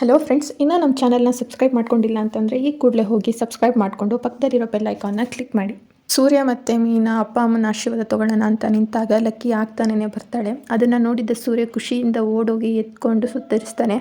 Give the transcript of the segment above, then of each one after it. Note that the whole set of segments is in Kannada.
ಹಲೋ ಫ್ರೆಂಡ್ಸ್ ಇನ್ನೂ ನಮ್ಮ ಚಾನಲ್ನ ಸಬ್ಸ್ಕ್ರೈಬ್ ಮಾಡ್ಕೊಂಡಿಲ್ಲ ಅಂತಂದರೆ ಈ ಕೂಡಲೇ ಹೋಗಿ ಸಬ್ಸ್ಕ್ರೈಬ್ ಮಾಡಿಕೊಂಡು ಪಕ್ಕದಲ್ಲಿರೋ ಬೆಲ್ ಐಕಾನ್ನ ಕ್ಲಿಕ್ ಮಾಡಿ. ಸೂರ್ಯ ಮತ್ತು ಮೀನಾ, ಅಪ್ಪ ಅಮ್ಮನ ಆಶೀರ್ವಾದ ತೊಗೊಳ್ಳೋಣ ಅಂತ ನಿಂತಾಗ ಲಕ್ಕಿ ಆಗ್ತಾನೇ ಬರ್ತಾಳೆ. ಅದನ್ನು ನೋಡಿದ ಸೂರ್ಯ ಖುಷಿಯಿಂದ ಓಡೋಗಿ ಎತ್ಕೊಂಡು ಸುತ್ತರಿಸ್ತಾನೆ.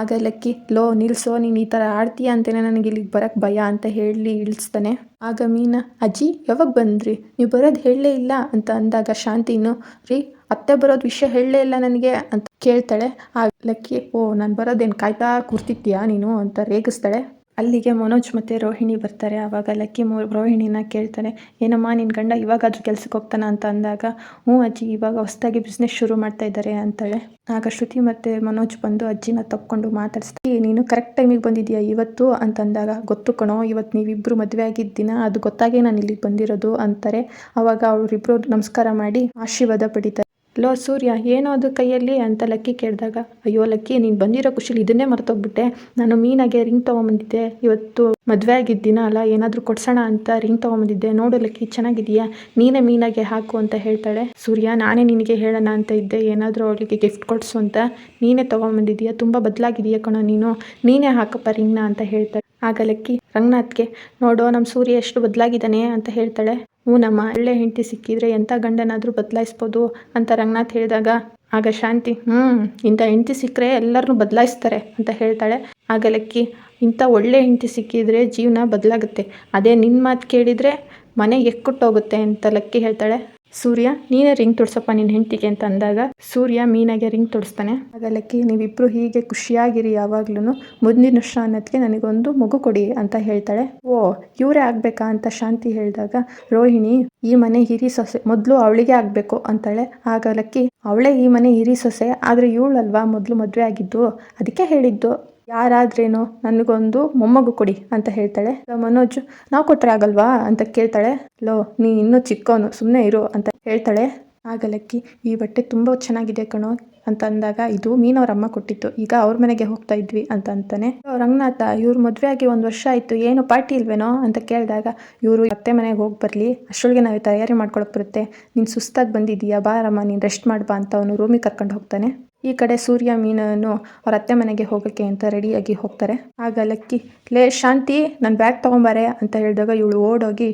ಆಗ ಲಕ್ಕಿ, ಲೋ ನಿಲ್ಸೋ, ನೀನು ಈ ಥರ ಆಡ್ತೀಯ ಅಂತಲೇ ನನಗೆ ಇಲ್ಲಿಗೆ ಬರೋಕ್ಕೆ ಭಯ ಅಂತ ಹೇಳಿ ಇಳಿಸ್ತಾನೆ. ಆಗ ಮೀನಾ, ಅಜ್ಜಿ, ಯಾವಾಗ ಬಂದ್ರಿ? ನೀವು ಬರೋದು ಹೇಳಲೇ ಇಲ್ಲ ಅಂತ ಅಂದಾಗ ಶಾಂತಿನೂ, ರೀ ಅತ್ತೆ ಬರೋದು ವಿಷಯ ಹೇಳಲೇ ಇಲ್ಲ ನನಗೆ ಅಂತ ಕೇಳ್ತಾಳೆ. ಆ ಲಕ್ಕಿ ಓ, ನಾನು ಬರೋದೇನು ಕಾಯ್ತಾ ಕೂರ್ತಿದ್ದೀಯಾ ನೀನು ಅಂತ ರೇಗಿಸ್ತಾಳೆ. ಅಲ್ಲಿಗೆ ಮನೋಜ್ ಮತ್ತು ರೋಹಿಣಿ ಬರ್ತಾರೆ. ಆವಾಗ ಲಕ್ಕಿ ಮೋ, ರೋಹಿಣಿನ ಕೇಳ್ತಾನೆ ಏನಮ್ಮ ನಿನ್ನ ಗಂಡ ಇವಾಗಾದ್ರೂ ಕೆಲ್ಸಕ್ಕೆ ಹೋಗ್ತಾನ ಅಂತ ಅಂದಾಗ, ಹ್ಞೂ ಅಜ್ಜಿ, ಇವಾಗ ಹೊಸದಾಗಿ ಬಿಸ್ನೆಸ್ ಶುರು ಮಾಡ್ತಾ ಇದ್ದಾರೆ ಅಂತಾಳೆ. ಆಗ ಶ್ರುತಿ ಮತ್ತು ಮನೋಜ್ ಬಂದು ಅಜ್ಜಿನ ತಕ್ಕೊಂಡು ಮಾತಾಡಿಸ್ತಾರೆ. ನೀನು ಕರೆಕ್ಟ್ ಟೈಮಿಗೆ ಬಂದಿದ್ಯಾ ಇವತ್ತು ಅಂತಂದಾಗ ಗೊತ್ತು ಕಣೋ ಇವತ್ತು ನೀವಿಬ್ಬರು ಮದುವೆ ಆಗಿದ್ದ ದಿನ ಅದು ಗೊತ್ತಾಗೇ ನಾನು ಇಲ್ಲಿಗೆ ಬಂದಿರೋದು ಅಂತಾರೆ. ಆವಾಗ ಅವರಿಬ್ಬರು ನಮಸ್ಕಾರ ಮಾಡಿ ಆಶೀರ್ವಾದ ಪಡಿತಾರೆ. ಲೋ ಸೂರ್ಯ, ಏನೋ ಅದು ಕೈಯಲ್ಲಿ ಅಂತ ಲಕ್ಕಿ ಕೇಳಿದಾಗ, ಅಯ್ಯೋ ಲಕ್ಕಿ, ನೀನು ಬಂದಿರೋ ಖುಷಿಲಿ ಇದನ್ನೇ ಮರ್ತೋಗ್ಬಿಟ್ಟೆ. ನಾನು ಮೀನಾಗೆ ರಿಂಗ್ ತೊಗೊಂಬಂದಿದ್ದೆ. ಇವತ್ತು ಮದುವೆ ಆಗಿದ್ದೀನ ದಿನ ಅಲ್ಲ, ಏನಾದರೂ ಕೊಡ್ಸೋಣ ಅಂತ ರಿಂಗ್ ತೊಗೊಂಬಂದಿದ್ದೆ. ನೋಡು ಲಕ್ಕಿ ಚೆನ್ನಾಗಿದೆಯಾ ನೀನೇ ಮೀನಾಗೆ ಹಾಕು ಅಂತ ಹೇಳ್ತಾಳೆ. ಸೂರ್ಯ, ನಾನೇ ನಿನಗೆ ಹೇಳೋಣ ಅಂತ ಇದ್ದೆ. ಏನಾದರೂ ಅವಳಿಗೆ ಗಿಫ್ಟ್ ಕೊಡಿಸು ಅಂತ. ನೀನೇ ತೊಗೊಂಬಂದಿದ್ದೀಯಾ? ತುಂಬ ಬದಲಾಗಿದೆಯಾ ಕಣೋ ನೀನು. ನೀನೇ ಹಾಕಪ್ಪ ರಿಂಗ್ನ ಅಂತ ಹೇಳ್ತಾಳೆ. ಆಗ ಲಕ್ಕಿ, ರಂಗನಾಥ್ಗೆ, ನೋಡು ನಮ್ಮ ಸೂರ್ಯ ಎಷ್ಟು ಬದಲಾಗಿದ್ದಾನೆ? ಅಂತ ಹೇಳ್ತಾಳೆ. ಹ್ಞೂ ನಮ್ಮ ಒಳ್ಳೆ ಹೆಂಡತಿ ಸಿಕ್ಕಿದ್ರೆ ಎಂಥ ಗಂಡನಾದರೂ ಬದಲಾಯಿಸ್ಬೋದು ಅಂತ ರಂಗನಾಥ್ ಹೇಳಿದಾಗ, ಆಗ ಶಾಂತಿ, ಹ್ಞೂ, ಇಂಥ ಹೆಂಡತಿ ಸಿಕ್ಕರೆ ಎಲ್ಲರನ್ನೂ ಬದಲಾಯಿಸ್ತಾರೆ ಅಂತ ಹೇಳ್ತಾಳೆ. ಆಗ ಲಕ್ಕಿ, ಇಂಥ ಒಳ್ಳೆ ಹೆಂಡತಿ ಸಿಕ್ಕಿದ್ರೆ ಜೀವನ ಬದಲಾಗುತ್ತೆ. ಅದೇ ನಿನ್ನ ಮಾತು ಕೇಳಿದರೆ ಮನೆ ಎಕ್ಕುಟ್ಟೋಗುತ್ತೆ ಅಂತ ಲಕ್ಕಿ ಹೇಳ್ತಾಳೆ. ಸೂರ್ಯ, ನೀನೇ ರಿಂಗ್ ತೊಡ್ಸಪ್ಪ ನಿನ್ನ ಹೆಂಡತಿಗೆ ಅಂತ ಅಂದಾಗ ಸೂರ್ಯ ಮೀನಾಗೆ ರಿಂಗ್ ತೊಡಿಸ್ತಾನೆ. ನೀವಿಬ್ರು ನೀವಿಬ್ಬರು ಹೀಗೆ ಖುಷಿಯಾಗಿರಿ ಯಾವಾಗ್ಲೂ ಮುಂದಿನ ವರ್ಷ ಅನ್ನೋದಕ್ಕೆ ನನಗೊಂದು ಮಗು ಕೊಡಿ ಅಂತ ಹೇಳ್ತಾಳೆ. ಓ, ಇವರೇ ಆಗಬೇಕಾ ಅಂತ ಶಾಂತಿ ಹೇಳಿದಾಗ, ರೋಹಿಣಿ, ಈ ಮನೆ ಹಿರಿ ಸೊಸೆ, ಮೊದಲು ಅವಳಿಗೆ ಆಗಬೇಕು ಅಂತಾಳೆ. ಆಗಲಕ್ಕಿ ಅವಳೇ ಈ ಮನೆ ಹಿರಿ ಸೊಸೆ, ಆದರೆ ಇವಳಲ್ವಾ ಮೊದಲು ಮದುವೆ ಆಗಿದ್ದು? ಅದಕ್ಕೆ ಹೇಳಿದ್ದು. ಯಾರಾದ್ರೇನು ನನಗೊಂದು ಮೊಮ್ಮಗು ಕೊಡಿ ಅಂತ ಹೇಳ್ತಾಳೆ. ಮನೋಜ್, ನಾವು ಕೊಟ್ರೆ ಆಗಲ್ವಾ ಅಂತ ಕೇಳ್ತಾಳೆ. ಲೋ, ನೀ ಇನ್ನೂ ಚಿಕ್ಕವನು ಸುಮ್ಮನೆ ಇರು ಅಂತ ಹೇಳ್ತಾಳೆ. ಆಗಲಕ್ಕಿ, ಈ ಬಟ್ಟೆ ತುಂಬ ಚೆನ್ನಾಗಿದೆ ಕಣೋ ಅಂತ ಅಂದಾಗ ಇದು ಅಮ್ಮ ಕೊಟ್ಟಿತ್ತು, ಈಗ ಅವ್ರ ಮನೆಗೆ ಹೋಗ್ತಾ ಇದ್ವಿ ಅಂತ ಅಂತಾನೆ. ರಂಗನಾಥ, ಇವ್ರ ಮದುವೆ ಆಗಿ ಒಂದು ವರ್ಷ ಆಯಿತು, ಏನು ಪಾರ್ಟಿ ಇಲ್ವೇನೋ ಅಂತ ಕೇಳಿದಾಗ, ಇವರು ಅತ್ತೆ ಮನೆಗೆ ಹೋಗಿ ಬರಲಿ ಅಷ್ಟೊಳಗೆ ನಾವು ತಯಾರಿ ಮಾಡ್ಕೊಳಕ್ಕೆ ಬರುತ್ತೆ. ನೀನು ಸುಸ್ತಾಗಿ ಬಂದಿದ್ದೀಯಾ ಬಾರಮ್ಮ, ನೀನು ರೆಸ್ಟ್ ಮಾಡ್ಬಾ ಅಂತ ಅವನು ರೂಮಿಗೆ ಕರ್ಕೊಂಡು ಹೋಗ್ತಾನೆ. ಈ ಕಡೆ ಸೂರ್ಯ ಮೀನನ್ನು ಅವ್ರ ಅತ್ತೆ ಮನೆಗೆ ಹೋಗೋಕ್ಕೆ ಅಂತ ರೆಡಿಯಾಗಿ ಹೋಗ್ತಾರೆ. ಆಗ ಲಕ್ಕಿ, ಲೇ, ಶಾಂತಿ ನನ್ನ ಬ್ಯಾಗ್ ತೊಗೊಂಬಾರೆ ಅಂತ ಹೇಳಿದಾಗ ಇವಳು ಓಡೋಗಿ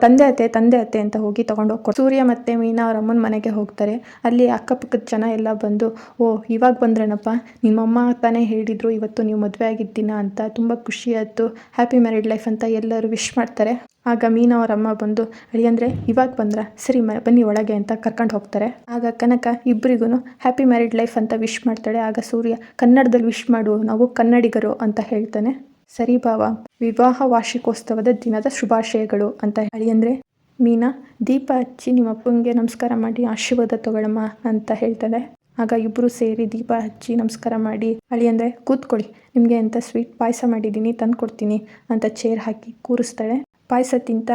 ತಂದೆ ಅತ್ತೆ ತಂದೆ ಅತ್ತೆ ಅಂತ ಹೋಗಿ ತೊಗೊಂಡೋಗಿ ಸೂರ್ಯ ಮತ್ತು ಮೀನಾ ಅವ್ರ ಅಮ್ಮನ ಮನೆಗೆ ಹೋಗ್ತಾರೆ. ಅಲ್ಲಿ ಅಕ್ಕಪಕ್ಕದ ಜನ ಎಲ್ಲ ಬಂದು, ಓ, ಇವಾಗ ಬಂದ್ರೇನಪ್ಪ? ನಿಮ್ಮಮ್ಮ ತಾನೇ ಹೇಳಿದರು ಇವತ್ತು ನೀವು ಮದುವೆ ಆಗಿದ್ದೀನ ಅಂತ ತುಂಬ ಖುಷಿ ಆಯಿತು ಹ್ಯಾಪಿ ಮ್ಯಾರಿಡ್ ಲೈಫ್ ಅಂತ ಎಲ್ಲರೂ ವಿಶ್ ಮಾಡ್ತಾರೆ. ಆಗ ಮೀನಾ ಅವ್ರ ಅಮ್ಮ ಬಂದು ಅಳಿಯಂದ್ರೆ ಇವಾಗ ಬಂದ್ರ? ಸರಿ ಮ, ಬನ್ನಿ ಒಳಗೆ ಅಂತ ಕರ್ಕೊಂಡು ಹೋಗ್ತಾರೆ. ಆಗ ಕನಕ ಇಬ್ಬರಿಗೂ ಹ್ಯಾಪಿ ಮ್ಯಾರಿಡ್ ಲೈಫ್ ಅಂತ ವಿಶ್ ಮಾಡ್ತಾಳೆ. ಆಗ ಸೂರ್ಯ, ಕನ್ನಡದಲ್ಲಿ ವಿಶ್ ಮಾಡು, ನಾವು ಕನ್ನಡಿಗರು ಅಂತ ಹೇಳ್ತಾನೆ. ಸರಿ ಭಾವ ವಿವಾಹ ವಾರ್ಷಿಕೋತ್ಸವದ ದಿನದ ಶುಭಾಶಯಗಳು ಅಂತ ಅಳಿ ಅಂದರೆ, ಮೀನಾ, ದೀಪ ಹಚ್ಚಿ ನಿಮ್ಮ ಅಪ್ಪಂಗೆ ನಮಸ್ಕಾರ ಮಾಡಿ, ಆಶೀರ್ವಾದ ತಗೊಳಮ್ಮ ಅಂತ ಹೇಳ್ತಾಳೆ. ಆಗ ಇಬ್ಬರು ಸೇರಿ ದೀಪ ಹಚ್ಚಿ ನಮಸ್ಕಾರ ಮಾಡಿ, ಅಳಿ ಅಂದರೆ, ಕೂತ್ಕೊಳ್ಳಿ, ನಿಮಗೆ ಅಂತ ಸ್ವೀಟ್ ಪಾಯಸ ಮಾಡಿದ್ದೀನಿ ತಂದು ಕೊಡ್ತೀನಿ ಅಂತ ಚೇರ್ ಹಾಕಿ ಕೂರಿಸ್ತಾಳೆ. ಪಾಯಸ ತಿಂತ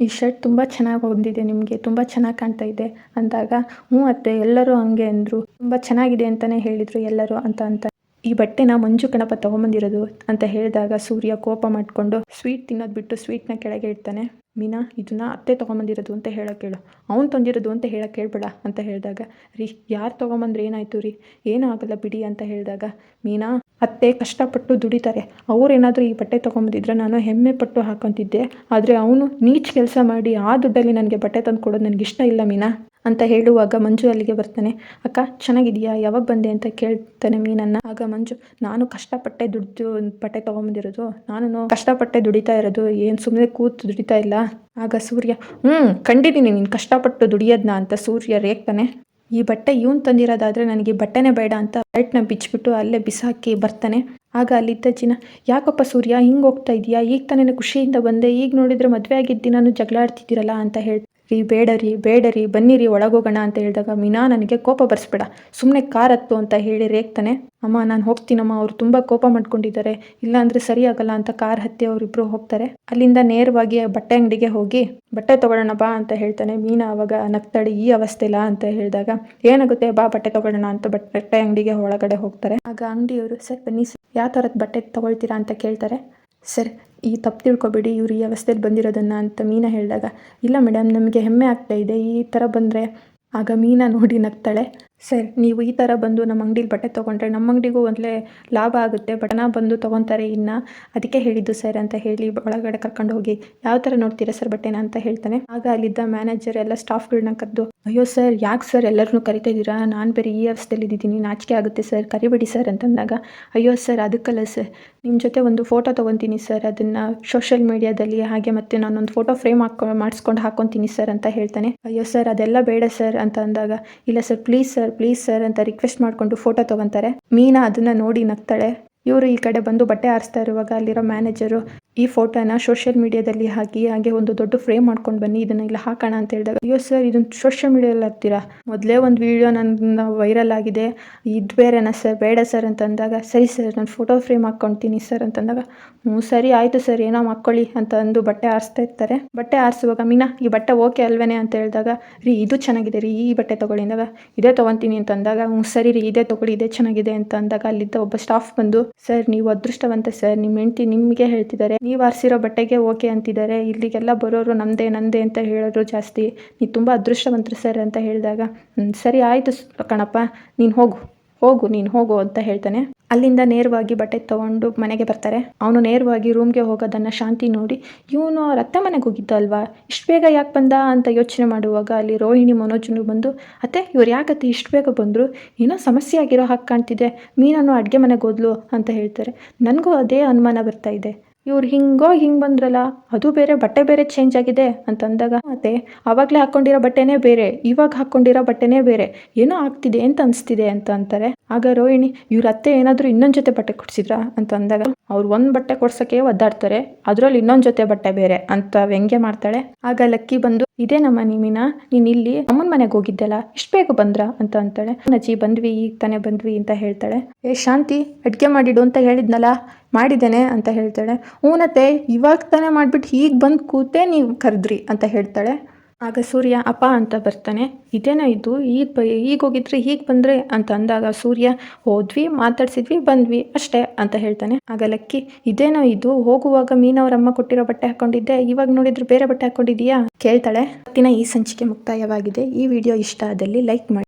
ಈ ಶರ್ಟ್ ತುಂಬ ಚೆನ್ನಾಗಿ ಬಂದಿದೆ ನಿಮಗೆ, ತುಂಬ ಚೆನ್ನಾಗಿ ಕಾಣ್ತಾ ಇದೆ ಅಂದಾಗ, ಹ್ಞೂ ಅತ್ತೆ, ಎಲ್ಲರೂ ಹಂಗೆ ಅಂದರು, ತುಂಬ ಚೆನ್ನಾಗಿದೆ ಅಂತಲೇ ಹೇಳಿದರು ಎಲ್ಲರೂ ಅಂತ ಅಂತ. ಈ ಬಟ್ಟೆನ ಮಂಜು ಕಣಪ ತಗೊಂಬಂದಿರೋದು ಅಂತ ಹೇಳಿದಾಗ ಸೂರ್ಯ ಕೋಪ ಮಾಡಿಕೊಂಡು ಸ್ವೀಟ್ ತಿನ್ನೋದು ಬಿಟ್ಟು ಸ್ವೀಟ್ನ ಕೆಳಗೆ ಇಡ್ತಾನೆ. ಮೀನಾ, ಇದನ್ನ ಅತ್ತೆ ತೊಗೊಂಬಂದಿರೋದು ಅಂತ ಹೇಳೋಕೆ ಹೇಳು ಅವ್ನು ತಂದಿರೋದು ಅಂತ ಹೇಳೋಕೆ ಹೇಳ್ಬೇಡ ಅಂತ ಹೇಳಿದಾಗ, ರೀ, ಯಾರು ತೊಗೊಂಬಂದ್ರೆ ಏನಾಯ್ತು ರೀ? ಏನೂ ಆಗಲ್ಲ ಬಿಡಿ ಅಂತ ಹೇಳಿದಾಗ, ಮೀನಾ, ಅತ್ತೆ ಕಷ್ಟಪಟ್ಟು ದುಡಿತಾರೆ. ಅವರೇನಾದರೂ ಈ ಬಟ್ಟೆ ತೊಗೊಂಬಂದಿದ್ರೆ ನಾನು ಹೆಮ್ಮೆ ಪಟ್ಟು ಹಾಕೊತಿದ್ದೆ. ಆದರೆ ಅವನು ನೀಚ್ ಕೆಲಸ ಮಾಡಿ ಆ ದುಡ್ಡಲ್ಲಿ ನನಗೆ ಬಟ್ಟೆ ತಂದು ಕೊಡೋದು ನನಗೆ ಇಷ್ಟ ಇಲ್ಲ ಮೀನಾ. ಅಂತ ಹೇಳುವಾಗ ಮಂಜು ಅಲ್ಲಿಗೆ ಬರ್ತಾನೆ, ಅಕ್ಕ, ಚೆನ್ನಾಗಿದೆಯಾ? ಯಾವಾಗ ಬಂದೆ ಅಂತ ಕೇಳ್ತಾನೆ ಮೀನನ್ನು. ಆಗ ಮಂಜು, ನಾನು ಕಷ್ಟಪಟ್ಟೆ ದುಡ್ದು, ಬಟ್ಟೆ ತೊಗೊಂಬಂದಿರೋದು. ನಾನು ಕಷ್ಟಪಟ್ಟೆ ದುಡಿತಾ ಇರೋದು. ಏನು ಸುಮ್ಮನೆ ಕೂತು ದುಡಿತಾ ಇಲ್ಲ. ಆಗ ಸೂರ್ಯ ಹ್ಞೂ ಕಂಡಿದ್ದೀನಿ ನೀನು ಕಷ್ಟಪಟ್ಟು ದುಡಿಯೋದನ್ನ ಅಂತ ಸೂರ್ಯ ರೇಗ್ತಾನೆ. ಈ ಬಟ್ಟೆ ಇವನು ತಂದಿರೋದಾದರೆ ನನಗೆ ಬಟ್ಟೆನೇ ಬೇಡ ಅಂತ ಶರ್ಟ್ನ ಬಿಚ್ಚಿಬಿಟ್ಟು ಅಲ್ಲೇ ಬಿಸಾಕಿ ಬರ್ತಾನೆ. ಆಗ ಅಲ್ಲಿದ್ದ ಜಿನ, ಯಾಕಪ್ಪ ಸೂರ್ಯ, ಹಿಂಗೆ ಹೋಗ್ತಾ ಇದೆಯಾ? ಈಗ ತಾನೇ ಖುಷಿಯಿಂದ ಬಂದೆ. ಈಗ ನೋಡಿದ್ರೆ ಮದುವೆ ಆಗಿದ್ದ, ನಾನು ಜಗಳ ಆಡ್ತಿದ್ದೀರಲ್ಲ ಅಂತ ಹೇಳಿ ರೀ, ಬೇಡ ರೀ ಬೇಡ ರೀ ಬನ್ನಿರಿ ಒಳಗೋಗೋಣ ಅಂತ ಹೇಳಿದಾಗ ಮೀನಾ ನನಗೆ ಕೋಪ ಬರ್ಸ್ಬೇಡ. ಸುಮ್ಮನೆ ಕಾರ್ ಹತ್ತು ಅಂತ ಹೇಳಿ ರೇಗ್ತಾನೆ. ಅಮ್ಮ, ನಾನು ಹೋಗ್ತೀನಮ್ಮ, ಅವ್ರು ತುಂಬ ಕೋಪ ಮಾಡ್ಕೊಂಡಿದ್ದಾರೆ. ಇಲ್ಲಾಂದರೆ ಸರಿ ಆಗಲ್ಲ ಅಂತ ಕಾರ್ ಹತ್ತಿ ಅವರಿಬ್ಬರು ಹೋಗ್ತಾರೆ. ಅಲ್ಲಿಂದ ನೇರವಾಗಿ ಬಟ್ಟೆ ಅಂಗಡಿಗೆ ಹೋಗಿ, ಬಟ್ಟೆ ತೊಗೊಳ್ಳೋಣ ಬಾ ಅಂತ ಹೇಳ್ತಾನೆ. ಮೀನಾ ಅವಾಗ ನಗ್ತಾಳೆ, ಈ ಅವಸ್ಥೆಲ್ಲ ಅಂತ ಹೇಳಿದಾಗ ಏನಾಗುತ್ತೆ, ಬಾ, ಬಟ್ಟೆ ತೊಗೊಳ್ಳೋಣ ಅಂತ ಬಟ್ಟೆ ಅಂಗಡಿಗೆ ಒಳಗಡೆ ಹೋಗ್ತಾರೆ. ಆಗ ಅಂಗಡಿಯವರು, ಸರ್ ಬನ್ನಿ ಯಾವ ಥರದ ಬಟ್ಟೆ ತೊಗೊಳ್ತೀರಾ ಅಂತ ಕೇಳ್ತಾರೆ. ಸರ್, ಈ ತಪ್ಪು ತಿಳ್ಕೊಬೇಡಿ, ಇವ್ರು ಈ ಅವಸ್ಥೆಯಲ್ಲಿ ಬಂದಿರೋದನ್ನು ಅಂತ ಮೀನಾ ಹೇಳಿದಾಗ, ಇಲ್ಲ ಮೇಡಮ್ ನಮಗೆ ಹೆಮ್ಮೆ ಆಗ್ತಾ ಇದೆ, ಈ ಥರ ಬಂದರೆ, ಆಗ ಮೀನಾ ನೋಡಿ ನಗ್ತಾಳೆ. ಸರ್, ನೀವು ಈ ಥರ ಬಂದು ನಮ್ಮ ಅಂಗಡೀಲಿ ಬಟ್ಟೆ ತೊಗೊಂಡ್ರೆ ನಮ್ಮ ಅಂಗಡಿಗೂ ಒಂದೇ ಲಾಭ ಆಗುತ್ತೆ. ಬಟನ ಬಂದು ತೊಗೊತಾರೆ ಇನ್ನು. ಅದಕ್ಕೆ ಹೇಳಿದ್ದು ಸರ್ ಅಂತ ಹೇಳಿ ಒಳಗಡೆ ಕರ್ಕೊಂಡು ಹೋಗಿ. ಯಾವ ಥರ ನೋಡ್ತೀರಾ ಸರ್ ಬಟ್ಟೆನ ಅಂತ ಹೇಳ್ತಾನೆ. ಆಗ ಅಲ್ಲಿದ್ದ ಮ್ಯಾನೇಜರ್ ಎಲ್ಲ ಸ್ಟಾಫ್ಗಳನ್ನ ಕರೆದು, ಅಯ್ಯೋ ಸರ್, ಯಾಕೆ ಸರ್ ಎಲ್ಲರನ್ನೂ ಕರಿತಾ ಇದ್ದೀರಾ? ನಾನು ಬೇರೆ ಈ ಅವಸ್ಥೆಯಲ್ಲಿ ಇದ್ದೀನಿ. ನಾಚಿಕೆ ಆಗುತ್ತೆ ಸರ್. ಕರಿಬೇಡಿ ಸರ್ ಅಂತಂದಾಗ, ಅಯ್ಯೋ ಸರ್, ಅದಕ್ಕಲ್ಲ ಸರ್. ನಿಮ್ಮ ಜೊತೆ ಒಂದು ಫೋಟೋ ತೊಗೊತೀನಿ ಸರ್. ಅದನ್ನು ಸೋಷಿಯಲ್ ಮೀಡಿಯಾದಲ್ಲಿ ಹಾಗೆ ಮತ್ತೆ ನಾನೊಂದು ಫೋಟೋ ಫ್ರೇಮ್ ಹಾಕೊ, ಮಾಡಿಸ್ಕೊಂಡು ಹಾಕೊತೀನಿ ಸರ್ ಅಂತ ಹೇಳ್ತಾನೆ. ಅಯ್ಯೋ ಸರ್, ಅದೆಲ್ಲ ಬೇಡ ಸರ್ ಅಂತ ಅಂದಾಗ, ಇಲ್ಲ sir, please sir. Please sir ಅಂತ ರಿಕ್ವೆಸ್ಟ್ ಮಾಡಿಕೊಂಡು ಫೋಟೋ ತೊಗೊತಾರೆ. ಮೀನಾ ಅದನ್ನ ನೋಡಿ ನಗ್ತಾಳೆ. ಇವರು ಈ ಕಡೆ ಬಂದು ಬಟ್ಟೆ ಆರಿಸ್ತಾ ಇರುವಾಗ ಅಲ್ಲಿರೋ ಮ್ಯಾನೇಜರು ಈ ಫೋಟೋನ ಸೋಷಿಯಲ್ ಮೀಡಿಯಾದಲ್ಲಿ ಹಾಕಿ, ಹಾಗೆ ಒಂದು ದೊಡ್ಡ ಫ್ರೇಮ್ ಮಾಡ್ಕೊಂಡು ಬನ್ನಿ, ಇದನ್ನ ಇಲ್ಲಿ ಹಾಕೋಣ ಅಂತ ಹೇಳಿದಾಗ, ಅಯ್ಯೋ ಸರ್ ಇದನ್ನ ಸೋಷಿಯಲ್ ಮೀಡಿಯಾದಲ್ಲಿ ಹಾಕ್ತೀರಾ? ಮೊದಲೇ ಒಂದು ವಿಡಿಯೋ ನನ್ನ ವೈರಲ್ ಆಗಿದೆ, ಇದು ಬೇರೆನಾ ಸರ್ ಬೇಡ ಸರ್ ಅಂತ ಅಂದಾಗ ಸರಿ ಸರ್ ನಾನು ಫೋಟೋ ಫ್ರೇಮ್ ಹಾಕ್ಕೊಳ್ತೀನಿ ಸರ್ ಅಂತಂದಾಗ ಹ್ಞೂ ಸರಿ, ಆಯಿತು ಸರ್ ಏನೋ ಮಾಡ್ಕೊಳ್ಳಿ ಅಂತ ಅಂದು ಬಟ್ಟೆ ಆರಿಸ್ತಾ ಇರ್ತಾರೆ. ಬಟ್ಟೆ ಆರಿಸುವಾಗ ಮೀನಾ, ಈ ಬಟ್ಟೆ ಓಕೆ ಅಲ್ವೇನೆ? ಅಂತ ಹೇಳಿದಾಗ, ರೀ, ಇದು ಚೆನ್ನಾಗಿದೆ, ರೀ, ಈ ಬಟ್ಟೆ ತೊಗೊಳ್ಳಿ. ಅಂದಾಗ, ಇದೇ ತೊಗೊತೀನಿ ಅಂತ ಅಂದಾಗ ಹ್ಞೂ ಸರಿ ರೀ, ಇದೇ ತೊಗೊಳ್ಳಿ, ಇದೇ ಚೆನ್ನಾಗಿದೆ ಅಂತ ಅಂದಾಗ, ಅಲ್ಲಿದ್ದ ಒಬ್ಬ ಸ್ಟಾಫ್ ಬಂದು ಸರ್ ನೀವು ಅದೃಷ್ಟವಂತ ಸರ್. ನಿಮ್ಮ ಹೆಂಡತಿ ನಿಮಗೆ ಹೇಳ್ತಿದ್ದಾರೆ. ನೀವು ಆರಿಸಿರೋ ಬಟ್ಟೆಗೆ ಓಕೆ ಅಂತಿದ್ದಾರೆ. ಇಲ್ಲಿಗೆಲ್ಲ ಬರೋರು ನಮ್ಮದೇ ನಂದೇ ಅಂತ ಹೇಳೋರು ಜಾಸ್ತಿ. ನೀವು ತುಂಬ ಅದೃಷ್ಟವಂತರು ಸರ್ ಅಂತ ಹೇಳಿದಾಗ "ಹ್ಮ್, ಸರಿ ಆಯಿತು ಕಣಪ್ಪ. ನೀನು ಹೋಗು. ಹೋಗು, ನೀನು ಹೋಗು ಅಂತ ಹೇಳ್ತಾನೆ. ಅಲ್ಲಿಂದ ನೇರವಾಗಿ ಬಟ್ಟೆ ತಗೊಂಡು ಮನೆಗೆ ಬರ್ತಾರೆ. ಅವನು ನೇರವಾಗಿ ರೂಮ್ಗೆ ಹೋಗೋದನ್ನು ಶಾಂತಿ ನೋಡಿ, ಇವನು ಅವ್ರ ಅತ್ತೆ ಮನೆಗೆ ಹೋಗಿದ್ದ ಅಲ್ವಾ? ಇಷ್ಟು ಬೇಗ ಯಾಕೆ ಬಂದ? ಅಂತ ಯೋಚನೆ ಮಾಡುವಾಗ ಅಲ್ಲಿ ರೋಹಿಣಿ ಮನೋಜನು ಬಂದು, ಅತ್ತೆ, ಇವ್ರು ಯಾಕತ್ತೆ ಇಷ್ಟು ಬೇಗ ಬಂದರು? ಏನೋ ಸಮಸ್ಯೆ ಆಗಿರೋ ಹಾಗೆ ಕಾಣ್ತಿದೆ. ಮೀನನ್ನು ಅಡುಗೆ ಮನೆಗೆ ಹೋದ್ಲು, ಅಂತ ಹೇಳ್ತಾರೆ. ನನಗೂ ಅದೇ ಅನುಮಾನ ಬರ್ತಾ ಇದೆ. ಇವ್ರು ಹಿಂಗೋ ಹಿಂಗೆ ಬಂದ್ರಲ್ಲ, ಅದು ಬೇರೆ ಬಟ್ಟೆ ಬೇರೆ ಚೇಂಜ್ ಆಗಿದೆ ಅಂತ ಅಂದಾಗ, ಮತ್ತೆ ಅವಾಗ್ಲೇ ಹಾಕ್ಕೊಂಡಿರೋ ಬಟ್ಟೆನೇ ಬೇರೆ, ಇವಾಗ ಹಾಕ್ಕೊಂಡಿರೋ ಬಟ್ಟೆನೇ ಬೇರೆ, ಏನೋ ಆಗ್ತಿದೆ ಅಂತ ಅನಿಸ್ತಿದೆ ಅಂತ ಅಂತಾರೆ. ಆಗ ರೋಹಿಣಿ, ಇವ್ರ ಅತ್ತೆ ಏನಾದರೂ ಇನ್ನೊಂದು ಜೊತೆ ಬಟ್ಟೆ ಕೊಡ್ಸಿದ್ರಾ ಅಂತ ಅಂದಾಗ, ಅವ್ರು ಒಂದು ಬಟ್ಟೆ ಕೊಡ್ಸೋಕ್ಕೆ ಒದ್ದಾಡ್ತಾರೆ, ಅದರಲ್ಲಿ ಇನ್ನೊಂದು ಜೊತೆ ಬಟ್ಟೆ ಬೇರೆ ಅಂತ ವ್ಯಂಗ್ಯ ಮಾಡ್ತಾಳೆ. ಆಗ ಲಕ್ಕಿ ಬಂದು, ಇದೇ ನಮ್ಮ ನಿಮಿನ, ನೀನು ಇಲ್ಲಿ ಅಮ್ಮನ ಮನೆಗೆ ಹೋಗಿದ್ದೆಲ್ಲ, ಇಷ್ಟು ಬೇಗ ಬಂದ್ರ ಅಂತ ಅಂತಾಳೆ. ಅಜ್ಜಿ ಬಂದ್ವಿ, ಈಗ ತಾನೇ ಬಂದ್ವಿ ಅಂತ ಹೇಳ್ತಾಳೆ. ಏ ಶಾಂತಿ, ಅಡುಗೆ ಮಾಡಿಡು ಅಂತ ಹೇಳಿದ್ನಲ್ಲ ಮಾಡಿದ್ದೇನೆ ಅಂತ ಹೇಳ್ತಾಳೆ. ಹೂನತ್ತೆ ಇವಾಗ ತಾನೇ ಮಾಡಿಬಿಟ್ಟು ಹೀಗೆ ಬಂದು ಕೂತೆ ನೀವು ಕರೆದ್ರಿ ಅಂತ ಹೇಳ್ತಾಳೆ. ಆಗ ಸೂರ್ಯ, ಅಪ್ಪ ಅಂತ ಬರ್ತಾನೆ. ಇದೇನೋ ಇದು? ಈಗ ಬ ಈಗ ಹೋಗಿದ್ರಿ ಹೀಗೆ ಬಂದರೆ ಅಂತ ಅಂದಾಗ ಸೂರ್ಯ, ಹೋದ್ವಿ, ಮಾತಾಡ್ಸಿದ್ವಿ, ಬಂದ್ವಿ, ಅಷ್ಟೇ ಅಂತ ಹೇಳ್ತಾನೆ. ಆಗ ಲಕ್ಕಿ, ಇದೇನೋ ಇದು? ಹೋಗುವಾಗ ಮೀನವರಮ್ಮ ಕೊಟ್ಟಿರೋ ಬಟ್ಟೆ ಹಾಕೊಂಡಿದ್ದೆ. ಇವಾಗ ನೋಡಿದ್ರೆ ಬೇರೆ ಬಟ್ಟೆ ಹಾಕೊಂಡಿದೀಯಾ ಕೇಳ್ತಾಳೆ. ಇವತ್ತಿನ ಈ ಸಂಚಿಕೆ ಮುಕ್ತಾಯವಾಗಿದೆ. ಈ ವಿಡಿಯೋ ಇಷ್ಟ ಆದಲ್ಲಿ ಲೈಕ್ ಮಾಡಿ.